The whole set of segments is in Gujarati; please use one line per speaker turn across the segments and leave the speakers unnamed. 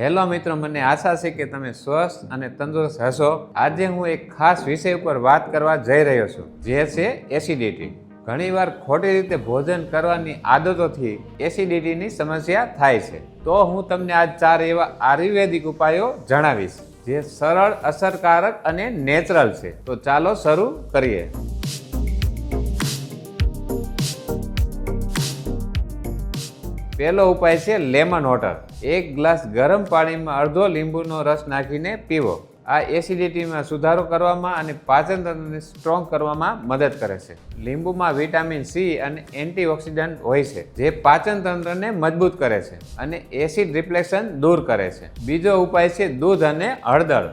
હેલો મિત્રો, મને આશા છે કે તમે સ્વસ્થ અને તંદુરસ્ત હશો. આજે હું એક ખાસ વિષય ઉપર વાત કરવા જઈ રહ્યો છું, જે છે એસિડિટી. ઘણીવાર ખોટી રીતે ભોજન કરવાની આદતોથી એસિડિટીની સમસ્યા થાય છે. તો હું તમને આજ ચાર એવા આયુર્વેદિક ઉપાયો જણાવીશ, જે સરળ, અસરકારક અને નેચરલ છે. તો ચાલો શરૂ કરીએ. પહેલો ઉપાય છે લેમન વોટર. એક ગ્લાસ ગરમ પાણીમાં અડધો લીંબુનો રસ નાખીને પીવો. આ એસિડિટીમાં સુધારો કરવામાં અને પાચન તંત્રને સ્ટ્રોંગ કરવામાં મદદ કરે છે. લીંબુમાં વિટામિન સી અને એન્ટીઓક્સિડન્ટ હોય છે, જે પાચન તંત્રને મજબૂત કરે છે અને એસિડ રિફ્લેક્શન દૂર કરે છે. બીજો ઉપાય છે દૂધ અને હળદર.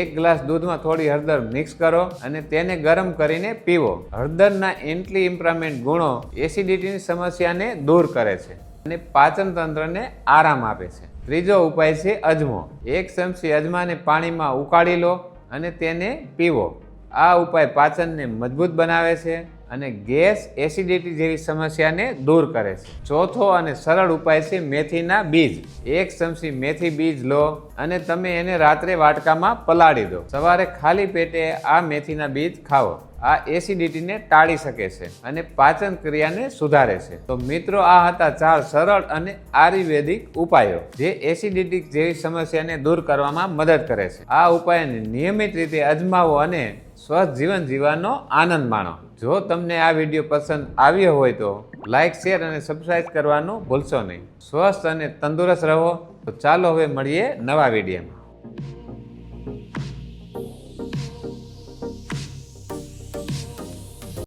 એક ગ્લાસ દૂધમાં થોડી હળદર મિક્સ કરો અને તેને ગરમ કરીને પીવો. હળદરના એન્ટી ઇમ્પ્રામેન્ટ ગુણો એસિડિટીની સમસ્યાને દૂર કરે છે. અને પાચન તંત્રને આરામ આપે છે. ત્રીજો ઉપાય છે અજમો. એક ચમચી અજમાને પાણીમાં ઉકાળી લો અને તેને પીવો. આ ઉપાય પાચનને મજબૂત બનાવે છે. અને ગેસ એસિડિટી જેવી સમસ્યાને દૂર કરે છે. ચોથો અને સરળ ઉપાય છે મેથીના બીજ. એક ચમચી મેથી બીજ લો અને તમે એને રાત્રે વાટકામાં પલાળી દો. સવારે ખાલી પેટે આ મેથીના બીજ ખાઓ. આ એસિડિટીને ટાળી શકે છે અને પાચન ક્રિયાને સુધારે છે. તો મિત્રો, આ હતા ચાર સરળ અને આયુર્વેદિક ઉપાયો જે એસિડિટી જેવી સમસ્યાને દૂર કરવામાં મદદ કરે છે. આ ઉપાયને નિયમિત રીતે અજમાવો અને સ્વસ્થ જીવન જીવવાનો આનંદ માણો. જો તમને આ વીડિયો પસંદ આવ્યો હોય તો લાઇક શેર અને સબસ્ક્રાઈબ કરવાનું ભૂલશો નહીં. સ્વસ્થ અને તંદુરસ્ત રહો. તો ચાલો હવે મળીએ નવા વિડીયોમાં.